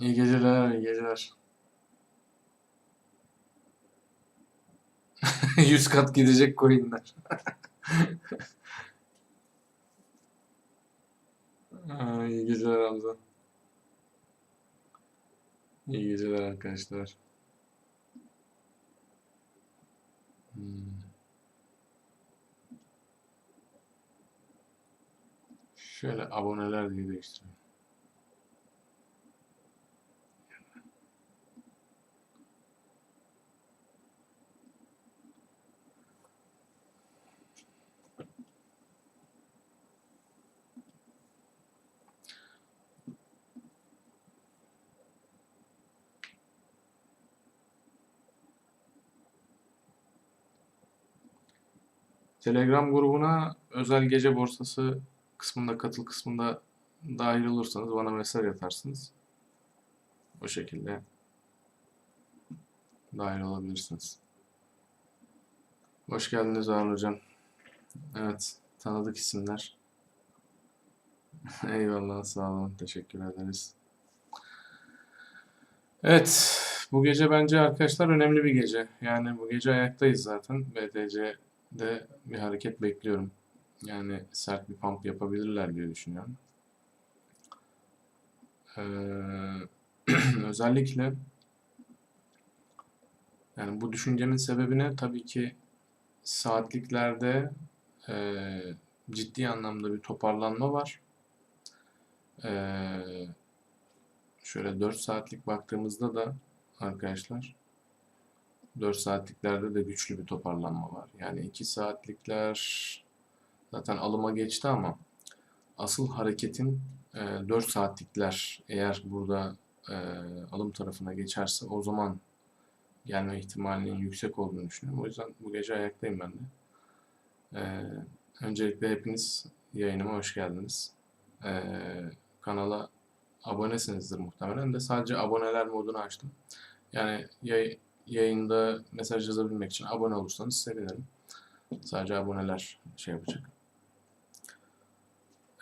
İyi geceler, iyi geceler. 100 kat gidecek coinler. Aa, iyi geceler Hamza. İyi geceler arkadaşlar. Hmm. Şöyle aboneler diye değiştireyim. Telegram grubuna özel gece borsası kısmında katıl kısmında dahil olursanız bana mesaj atarsınız. O şekilde dahil olabilirsiniz. Hoş geldiniz Harun Hocam. Evet, tanıdık isimler. Eyvallah, sağ olun. Teşekkür ederiz. Evet, bu gece bence arkadaşlar önemli bir gece. Yani bu gece ayaktayız zaten. BTC'de bir hareket bekliyorum. Yani sert bir pump yapabilirler diye düşünüyorum. Ee, özellikle yani bu düşüncemin sebebine tabii ki saatliklerde e, ciddi anlamda bir toparlanma var. Ee, şöyle 4 saatlik baktığımızda da arkadaşlar 4 saatliklerde de güçlü bir toparlanma var. Yani 2 saatlikler zaten alıma geçti ama asıl hareketin e, 4 saatlikler eğer burada e, alım tarafına geçerse o zaman gelme ihtimalinin yüksek olduğunu düşünüyorum. O yüzden bu gece ayaktayım ben de. E, öncelikle hepiniz yayınıma hoş geldiniz. E, kanala abonesinizdir muhtemelen de sadece aboneler modunu açtım. Yani yay, yayında mesaj yazabilmek için abone olursanız sevinirim. Sadece aboneler şey yapacak.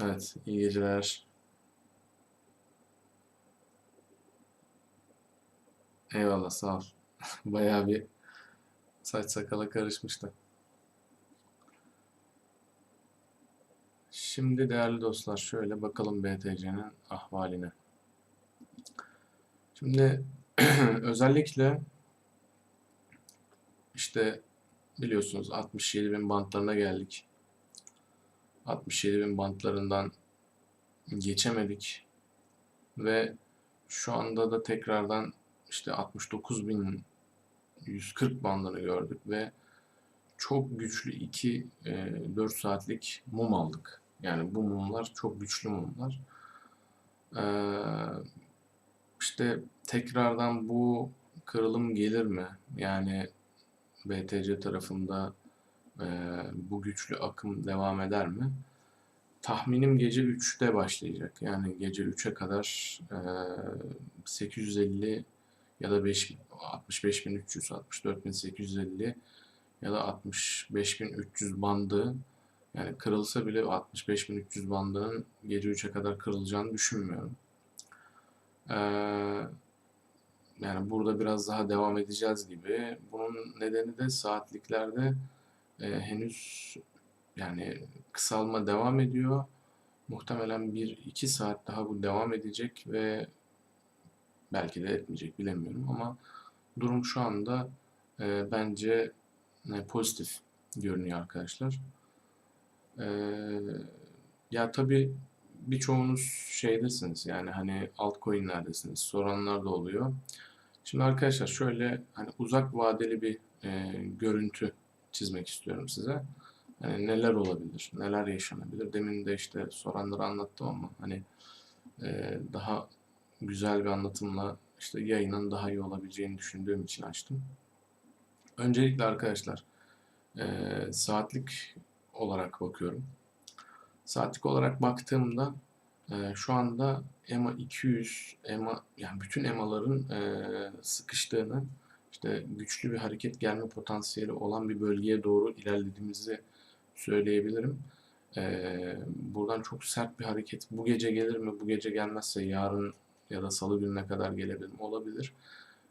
Evet, iyi geceler. Eyvallah, sağ ol. Bayağı bir saç sakala karışmıştı. Şimdi değerli dostlar şöyle bakalım BTC'nin ahvaline. Şimdi özellikle işte biliyorsunuz 67 bin bantlarına geldik. 67 bin bantlarından geçemedik. Ve şu anda da tekrardan işte 69 bin 140 bandını gördük ve çok güçlü 2 4 saatlik mum aldık. Yani bu mumlar çok güçlü mumlar. Ee, işte tekrardan bu kırılım gelir mi? Yani BTC tarafında e, bu güçlü akım devam eder mi? Tahminim gece 3'te başlayacak. Yani gece 3'e kadar e, 850 ya da 5, 65.300, 64.850 ya da 65.300 bandı yani kırılsa bile 65.300 bandının gece 3'e kadar kırılacağını düşünmüyorum. Ee, yani burada biraz daha devam edeceğiz gibi. Bunun nedeni de saatliklerde e, henüz yani kısalma devam ediyor. Muhtemelen 1-2 saat daha bu devam edecek ve belki de etmeyecek bilemiyorum ama durum şu anda e, bence e, pozitif görünüyor arkadaşlar. E, ya tabii birçoğunuz şeydesiniz yani hani altcoin'lerdesiniz. Soranlar da oluyor. Şimdi arkadaşlar şöyle hani uzak vadeli bir e, görüntü çizmek istiyorum size. Hani neler olabilir, neler yaşanabilir. Demin de işte soranları anlattım ama hani e, daha güzel bir anlatımla işte yayının daha iyi olabileceğini düşündüğüm için açtım. Öncelikle arkadaşlar e, saatlik olarak bakıyorum. Saatlik olarak baktığımda e, şu anda EMA 200, EMA yani bütün EMA'ların e, sıkıştığını, işte güçlü bir hareket gelme potansiyeli olan bir bölgeye doğru ilerlediğimizi söyleyebilirim. E, buradan çok sert bir hareket bu gece gelir mi? Bu gece gelmezse yarın ya da salı gününe kadar gelebilir mi? Olabilir.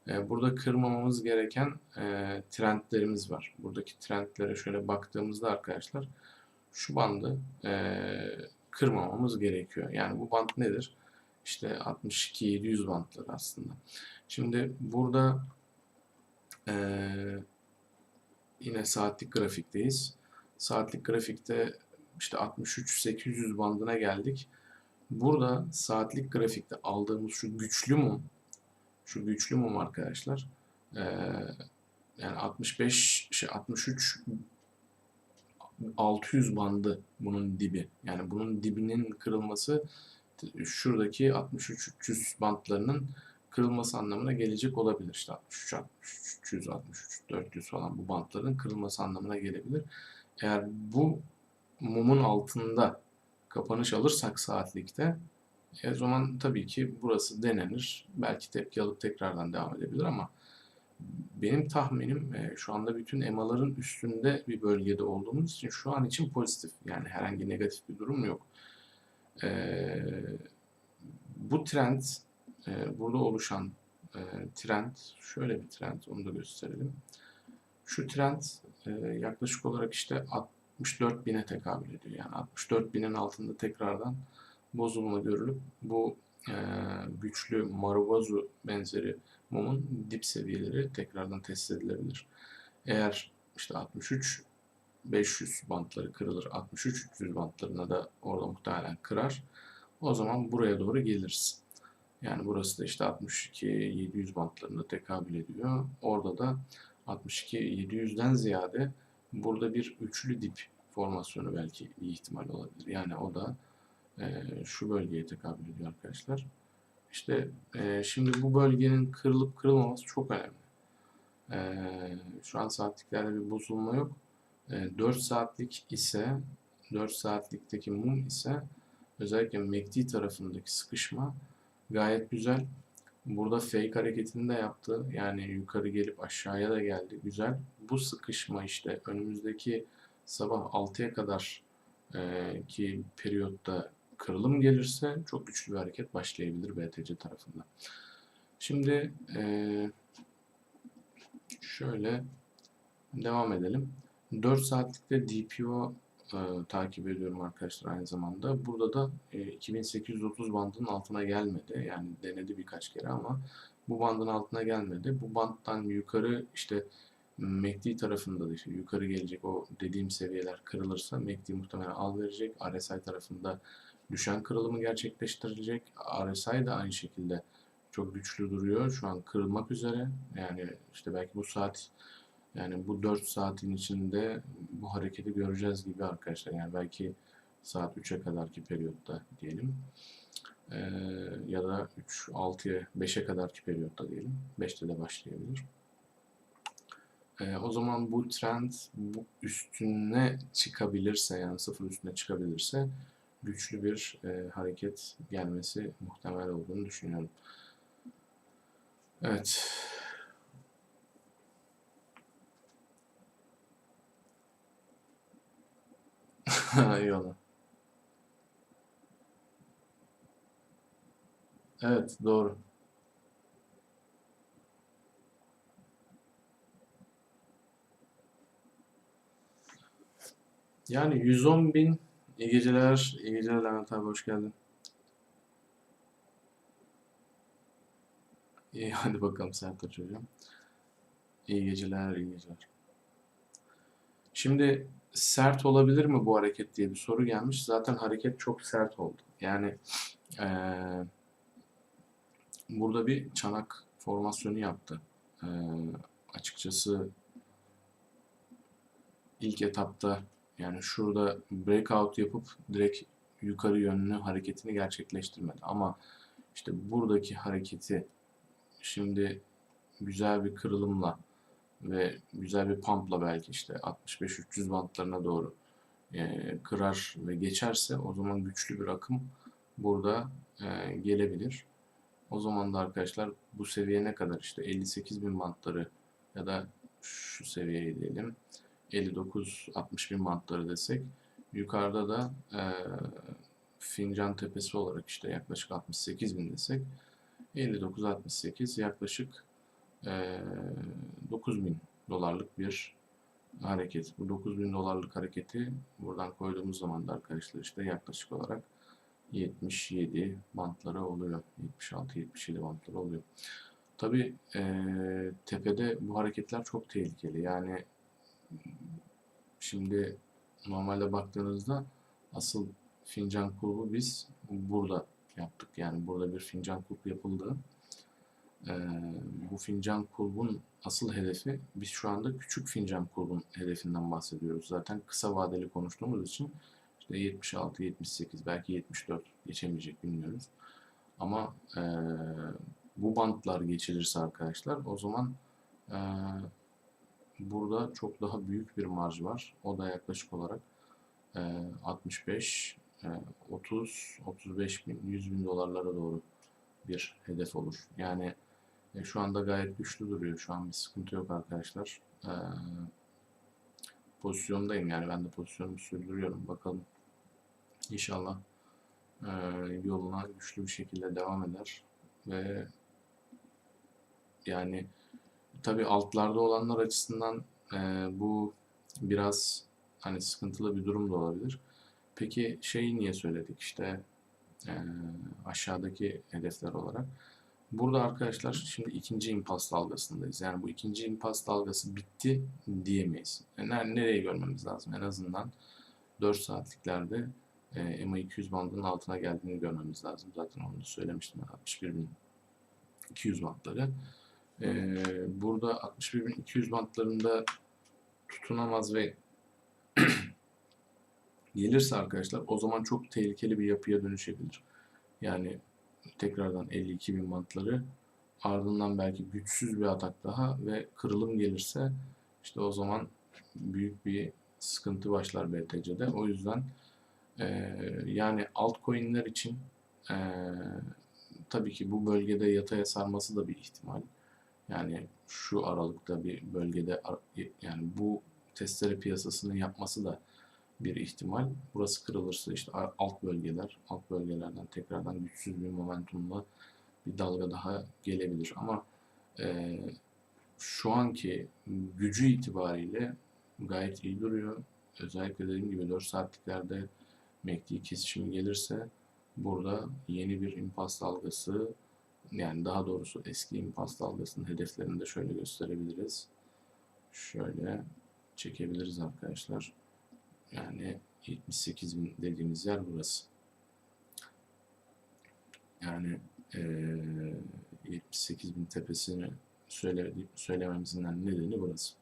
E, burada kırmamamız gereken e, trendlerimiz var. Buradaki trendlere şöyle baktığımızda arkadaşlar şu bandı e, kırmamamız gerekiyor. Yani bu band nedir? İşte 62-700 bantları aslında. Şimdi burada e, yine saatlik grafikteyiz. Saatlik grafikte işte 63-800 bandına geldik. Burada saatlik grafikte aldığımız şu güçlü mum, şu güçlü mum arkadaşlar, e, yani 65, şey 63 600 bandı bunun dibi. Yani bunun dibinin kırılması şuradaki 63-300 bantlarının kırılması anlamına gelecek olabilir. İşte 63, 63, 300, 63, 400 falan bu bantların kırılması anlamına gelebilir. Eğer bu mumun altında kapanış alırsak saatlikte e, o zaman tabii ki burası denenir. Belki tepki alıp tekrardan devam edebilir ama benim tahminim e, şu anda bütün EMA'ların üstünde bir bölgede olduğumuz için şu an için pozitif. Yani herhangi negatif bir durum yok. E, bu trend, e, burada oluşan trend, şöyle bir trend, onu da gösterelim. Şu trend yaklaşık olarak işte 64 bine tekabül ediyor. Yani 64 binin altında tekrardan bozulma görülüp bu güçlü Maruvazu benzeri mumun dip seviyeleri tekrardan test edilebilir. Eğer işte 63 500 bantları kırılır, 63 300 bantlarına da orada muhtemelen kırar. O zaman buraya doğru geliriz. Yani burası da işte 62 700 bantlarına tekabül ediyor. Orada da 62 700'den ziyade burada bir üçlü dip formasyonu belki bir ihtimal olabilir. Yani o da e, şu bölgeye tekabül ediyor arkadaşlar. İşte e, şimdi bu bölgenin kırılıp kırılmaması çok önemli. E, şu an saatliklerde bir bozulma yok. E, 4 saatlik ise 4 saatlikteki mum ise özellikle MACD tarafındaki sıkışma gayet güzel. Burada fake hareketini de yaptı. Yani yukarı gelip aşağıya da geldi. Güzel. Bu sıkışma işte önümüzdeki sabah 6'ya kadar e, ki periyotta kırılım gelirse çok güçlü bir hareket başlayabilir BTC tarafında. Şimdi e, şöyle devam edelim. 4 saatlikte DPO e, takip ediyorum arkadaşlar aynı zamanda. Burada da e, 2830 bandının altına gelmedi. Yani denedi birkaç kere ama bu bandın altına gelmedi. Bu bandtan yukarı işte MACD tarafında da işte yukarı gelecek o dediğim seviyeler kırılırsa MACD muhtemelen al verecek. RSI tarafında düşen kırılımı gerçekleştirilecek. RSI de aynı şekilde çok güçlü duruyor. Şu an kırılmak üzere. Yani işte belki bu saat yani bu 4 saatin içinde bu hareketi göreceğiz gibi arkadaşlar. Yani belki saat 3'e kadarki periyotta diyelim. Ee, ya da 3, 6'ya, 5'e kadarki periyotta diyelim. 5'te de başlayabilir. Ee, o zaman bu trend bu üstüne çıkabilirse yani sıfır üstüne çıkabilirse güçlü bir e, hareket gelmesi muhtemel olduğunu düşünüyorum. Evet. Eyvallah. Evet, doğru. Yani 110 bin iyi geceler, iyi geceler Levent abi hoş geldin. İyi hadi bakalım Sertaç hocam. İyi geceler, iyi geceler. Şimdi sert olabilir mi bu hareket diye bir soru gelmiş. Zaten hareket çok sert oldu. Yani eee, burada bir çanak formasyonu yaptı. Eee, açıkçası ilk etapta yani şurada breakout yapıp direkt yukarı yönlü hareketini gerçekleştirmedi. Ama işte buradaki hareketi şimdi güzel bir kırılımla ve güzel bir pumpla belki işte 65-300 bantlarına doğru e, kırar ve geçerse o zaman güçlü bir akım burada e, gelebilir. O zaman da arkadaşlar bu seviye ne kadar işte 58 bin bantları ya da şu seviyeyi diyelim 59-60 bin bantları desek yukarıda da e, fincan tepesi olarak işte yaklaşık 68 bin desek 59.68 yaklaşık eee 9000 dolarlık bir hareket. Bu 9000 dolarlık hareketi buradan koyduğumuz zaman da arkadaşlar işte yaklaşık olarak 77 bantları oluyor. 76-77 bantları oluyor. Tabi tepede bu hareketler çok tehlikeli. Yani şimdi normalde baktığınızda asıl fincan kulbu biz burada yaptık. Yani burada bir fincan kulp yapıldı. Ee, bu fincan kulbun asıl hedefi biz şu anda küçük fincan kulbun hedefinden bahsediyoruz. Zaten kısa vadeli konuştuğumuz için işte 76, 78 belki 74 geçemeyecek bilmiyoruz. Ama e, bu bantlar geçilirse arkadaşlar o zaman e, burada çok daha büyük bir marj var. O da yaklaşık olarak e, 65, e, 30, 35 bin, 100 bin dolarlara doğru bir hedef olur. Yani e, şu anda gayet güçlü duruyor. Şu an bir sıkıntı yok arkadaşlar. E, pozisyondayım yani ben de pozisyonumu sürdürüyorum. Bakalım İnşallah e, yoluna güçlü bir şekilde devam eder ve yani tabi altlarda olanlar açısından e, bu biraz hani sıkıntılı bir durum da olabilir. Peki şeyi niye söyledik işte e, aşağıdaki hedefler olarak. Burada arkadaşlar şimdi ikinci impas dalgasındayız. Yani bu ikinci impas dalgası bitti diyemeyiz. Yani nereye görmemiz lazım? En azından 4 saatliklerde e, MA200 bandının altına geldiğini görmemiz lazım. Zaten onu da söylemiştim ben 61.200 bantları. E, burada 61.200 bantlarında tutunamaz ve gelirse arkadaşlar o zaman çok tehlikeli bir yapıya dönüşebilir. Yani tekrardan 52.000 bantları ardından belki güçsüz bir atak daha ve kırılım gelirse işte o zaman büyük bir sıkıntı başlar BTC'de. O yüzden ee, yani altcoin'ler için e, tabii ki bu bölgede yataya sarması da bir ihtimal. Yani şu aralıkta bir bölgede yani bu testere piyasasını yapması da bir ihtimal. Burası kırılırsa işte alt bölgeler, alt bölgelerden tekrardan güçsüz bir momentumla bir dalga daha gelebilir. Ama e, şu anki gücü itibariyle gayet iyi duruyor. Özellikle dediğim gibi 4 saatliklerde MACD kesişimi gelirse burada yeni bir impas dalgası yani daha doğrusu eski impas dalgasının hedeflerini de şöyle gösterebiliriz. Şöyle çekebiliriz arkadaşlar. Yani 78 bin dediğimiz yer burası. Yani e, 78 bin tepesini söyle, söylememizin nedeni burası.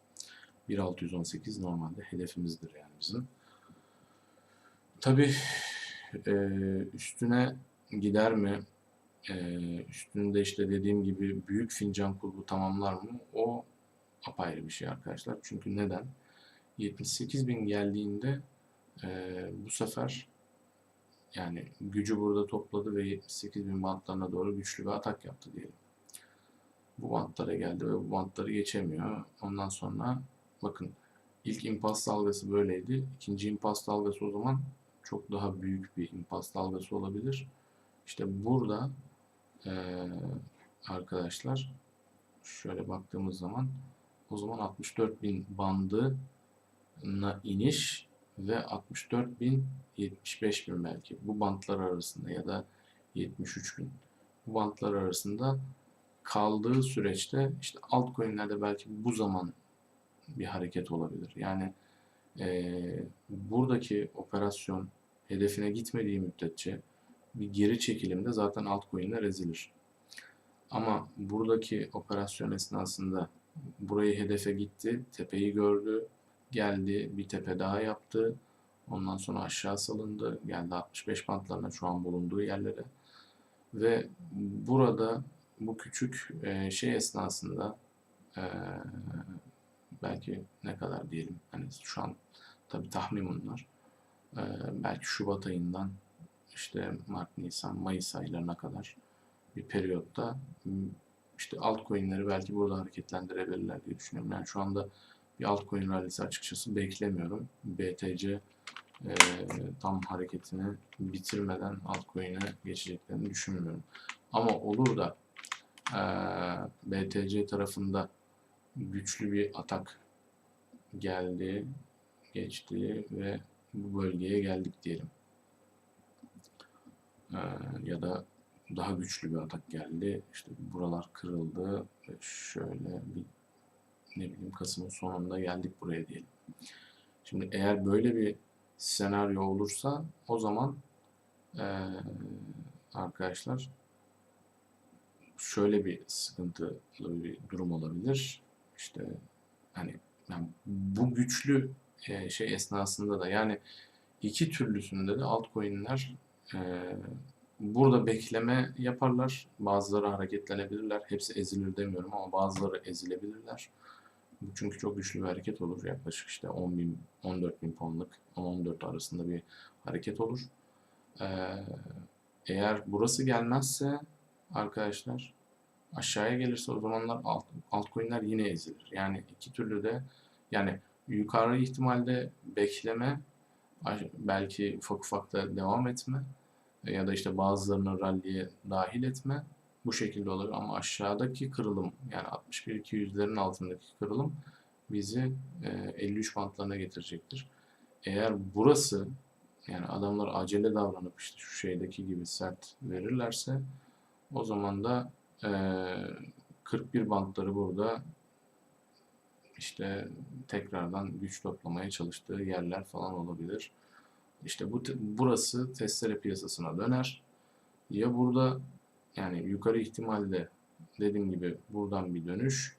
1618 normalde hedefimizdir yani bizim. Tabi e, üstüne gider mi? E, üstünde işte dediğim gibi büyük fincan kulbu tamamlar mı? O apayrı bir şey arkadaşlar. Çünkü neden? 78 bin geldiğinde e, bu sefer yani gücü burada topladı ve 78 bin bantlarına doğru güçlü bir atak yaptı diyelim. Bu bantlara geldi ve bu bantları geçemiyor. Ondan sonra bakın ilk impas dalgası böyleydi. İkinci impas dalgası o zaman çok daha büyük bir impas dalgası olabilir. İşte burada e, arkadaşlar şöyle baktığımız zaman o zaman 64.000 bandına iniş ve 64.000 75.000 belki bu bantlar arasında ya da 73.000 bu bantlar arasında kaldığı süreçte işte altcoin'lerde belki bu zaman bir hareket olabilir. Yani e, buradaki operasyon hedefine gitmediği müddetçe bir geri çekilimde zaten altcoin'ler ezilir. Ama buradaki operasyon esnasında burayı hedefe gitti, tepeyi gördü, geldi, bir tepe daha yaptı. Ondan sonra aşağı salındı, geldi 65 bantlarına şu an bulunduğu yerlere. Ve burada bu küçük e, şey esnasında e, belki ne kadar diyelim hani şu an tabi tahmin bunlar e, belki Şubat ayından işte Mart, Nisan, Mayıs aylarına kadar bir periyotta işte altcoin'leri belki burada hareketlendirebilirler diye düşünüyorum. Yani şu anda bir altcoin rallisi açıkçası beklemiyorum. BTC e, tam hareketini bitirmeden altcoin'e geçeceklerini düşünmüyorum. Ama olur da eee, BTC tarafında güçlü bir atak geldi, geçti ve bu bölgeye geldik diyelim. Eee, ya da daha güçlü bir atak geldi. İşte buralar kırıldı şöyle bir ne bileyim Kasım'ın sonunda geldik buraya diyelim. Şimdi eğer böyle bir senaryo olursa o zaman eee, arkadaşlar şöyle bir sıkıntılı bir durum olabilir. İşte hani yani bu güçlü e, şey esnasında da yani iki türlüsünde de altcoin'ler e, burada bekleme yaparlar. Bazıları hareketlenebilirler. Hepsi ezilir demiyorum ama bazıları ezilebilirler. Çünkü çok güçlü bir hareket olur. Yaklaşık işte 10 bin, 14 bin puanlık 10-14 arasında bir hareket olur. Ee, eğer burası gelmezse arkadaşlar aşağıya gelirse o zamanlar alt, altcoin'ler yine ezilir. Yani iki türlü de yani yukarı ihtimalde bekleme belki ufak ufak da devam etme ya da işte bazılarını rally'e dahil etme bu şekilde olabilir ama aşağıdaki kırılım yani 61-200'lerin altındaki kırılım bizi e, 53 bantlarına getirecektir. Eğer burası yani adamlar acele davranıp işte şu şeydeki gibi sert verirlerse o zaman da e, 41 bantları burada işte tekrardan güç toplamaya çalıştığı yerler falan olabilir. İşte bu burası testere piyasasına döner. Ya burada yani yukarı ihtimalde dediğim gibi buradan bir dönüş.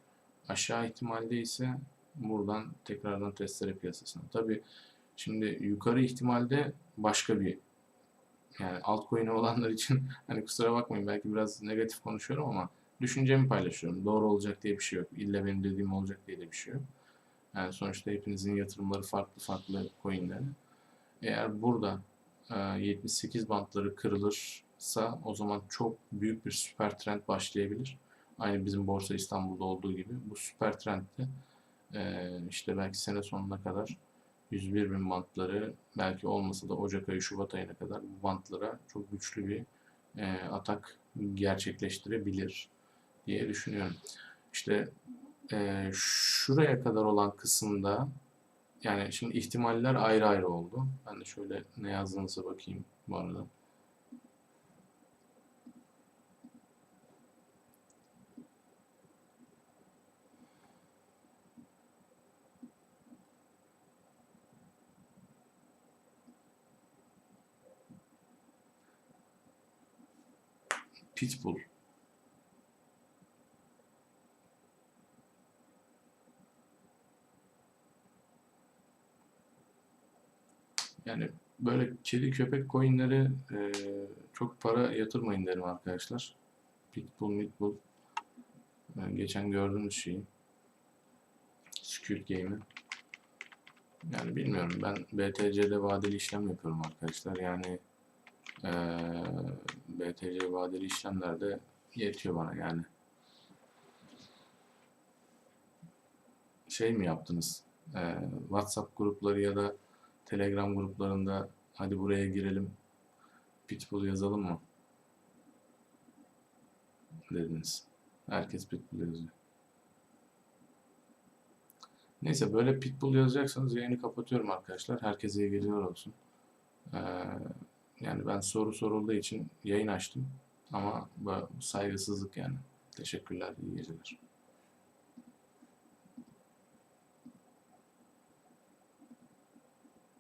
Aşağı ihtimalde ise buradan tekrardan testere piyasasına. Tabii şimdi yukarı ihtimalde başka bir yani altcoin'i olanlar için hani kusura bakmayın belki biraz negatif konuşuyorum ama düşüncemi paylaşıyorum. Doğru olacak diye bir şey yok. İlla benim dediğim olacak diye de bir şey yok. Yani sonuçta hepinizin yatırımları farklı farklı coin'lere. Eğer burada e, 78 bantları kırılırsa o zaman çok büyük bir süper trend başlayabilir. Aynı bizim Borsa İstanbul'da olduğu gibi. Bu süper trendde e, işte belki sene sonuna kadar 101 bin bantları belki olmasa da Ocak ayı Şubat ayına kadar bu bantlara çok güçlü bir e, atak gerçekleştirebilir diye düşünüyorum. İşte e, şuraya kadar olan kısımda yani şimdi ihtimaller ayrı ayrı oldu. Ben de şöyle ne yazdığınıza bakayım bu arada. Pitbull. Yani böyle kedi köpek coinlere e, çok para yatırmayın derim arkadaşlar. Pitbull, Mitbull. Ben geçen gördüğünüz şeyi. Squid Game'i. Yani bilmiyorum ben BTC'de vadeli işlem yapıyorum arkadaşlar. Yani e, BTC vadeli işlemlerde yetiyor bana yani. Şey mi yaptınız? E, WhatsApp grupları ya da Telegram gruplarında hadi buraya girelim Pitbull yazalım mı? Dediniz. Herkes Pitbull yazıyor. Neyse böyle Pitbull yazacaksanız yayını kapatıyorum arkadaşlar. Herkese iyi geceler olsun. Ee, yani ben soru sorulduğu için yayın açtım. Ama saygısızlık yani. Teşekkürler, iyi geceler.